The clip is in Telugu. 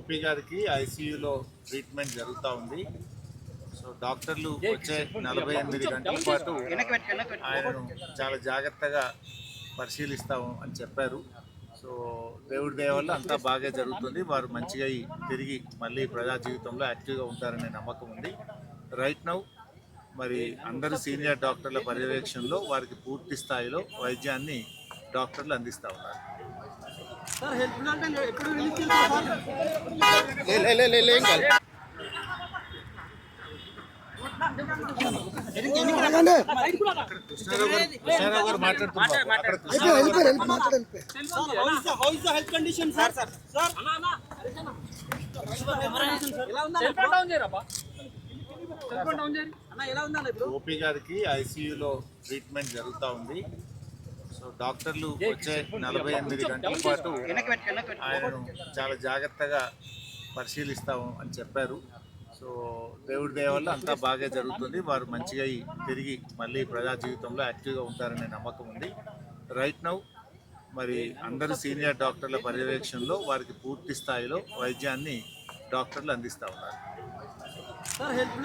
ఓపీ గారికి ఐసీయూలో ట్రీట్మెంట్ జరుగుతూ ఉంది. సో డాక్టర్లు వచ్చే నలభై ఎనిమిది గంటల పాటు ఆయనను చాలా జాగ్రత్తగా పరిశీలిస్తాము అని చెప్పారు. సో దేవుడి దయ వల్ల అంతా బాగా జరుగుతుంది. వారు మంచిగా తిరిగి మళ్ళీ ప్రజా జీవితంలో యాక్టివ్గా ఉంటారనే నమ్మకం ఉంది. రైట్ నౌ మరి అందరు సీనియర్ డాక్టర్ల పర్యవేక్షణలో వారికి పూర్తి స్థాయిలో వైద్యాన్ని డాక్టర్లు అందిస్తూ ఉన్నారు. సార్ ఓపీ గారికి ఐసీయూలో ట్రీట్మెంట్ జరుగుతూ ఉంది. సో డాక్టర్లు వచ్చే నలభై ఎనిమిది గంటల పాటు ఆయనను చాలా జాగ్రత్తగా పరిశీలిస్తాము అని చెప్పారు. సో దేవుడి దయ వల్ల అంతా బాగా జరుగుతుంది. వారు మంచిగా తిరిగి మళ్ళీ ప్రజా జీవితంలో యాక్టివ్గా ఉంటారనే నమ్మకం ఉంది. రైట్ నౌ మరి అందరు సీనియర్ డాక్టర్ల పర్యవేక్షణలో వారికి పూర్తి స్థాయిలో వైద్యాన్ని డాక్టర్లు అందిస్తూ ఉన్నారు. Sir health